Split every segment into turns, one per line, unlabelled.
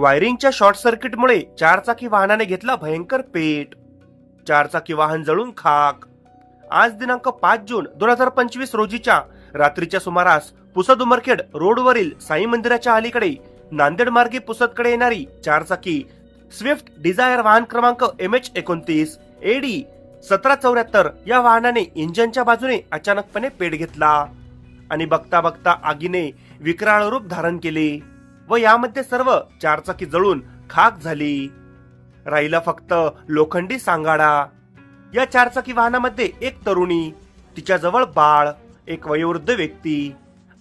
वायरिंगच्या short सर्किटमुळे चारचाकी वाहनाने घेतला भयंकर पेट. चारचाकी वाहन जळून खाक. आज दिनांक पाच जून दोन हजार पंचवीस रोजीच्या रात्रीच्या सुमारास पुसद उमरखेड रोडवरील साई मंदिराच्या अलीकडे नांदेड मार्गे पुसदकडे येणारी चारचाकी स्विफ्ट डिझायर वाहन क्रमांक एम एच एकोणतीस एडी सतरा चौऱ्याहत्तर या वाहनाने इंजनच्या बाजूने अचानकपणे पेट घेतला आणि बघता बघता आगीने विकराळ रूप धारण केले. व यामध्ये सर्व चारचाकी जळून खाक झाली. राहिला फक्त लोखंडी सांगाडा. या चारचाकी वाहनामध्ये एक तरुणी तिच्याजवळ बाळ एक वयोवृद्ध व्यक्ती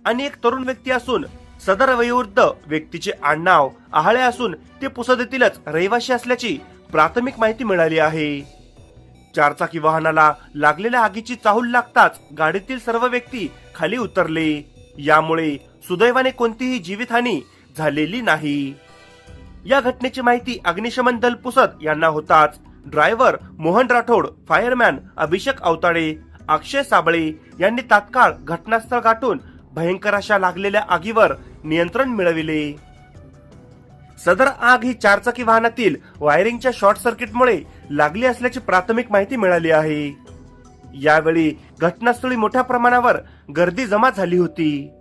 आणि एक तरुण व्यक्ती असून सदर वयोवृद्ध व्यक्तीचे आडनाव आहाळे असून ते पुसद रहिवासी रहिवाशी असल्याची प्राथमिक माहिती मिळाली आहे. चारचाकी वाहनाला लागलेल्या आगीची चाहूल लागताच गाडीतील सर्व व्यक्ती खाली उतरले. यामुळे सुदैवाने कोणतीही जीवितहानी झालेली नाही. या घटनेची माहिती अग्निशमन दल पुसद यांना होताच. ड्रायव्हर मोहन राठोड फायरमॅन अभिषेक अवताडे अक्षय साबळे यांनी तात्काळ घटनास्थळ गाठून भयंकर अशा लागलेल्या आगीवर नियंत्रण मिळविले. सदर आग ही चारचाकी वाहनातील वायरिंगच्या शॉर्ट सर्किटमुळे लागली असल्याची प्राथमिक माहिती मिळाली आहे. यावेळी घटनास्थळी मोठ्या प्रमाणावर गर्दी जमा झाली होती.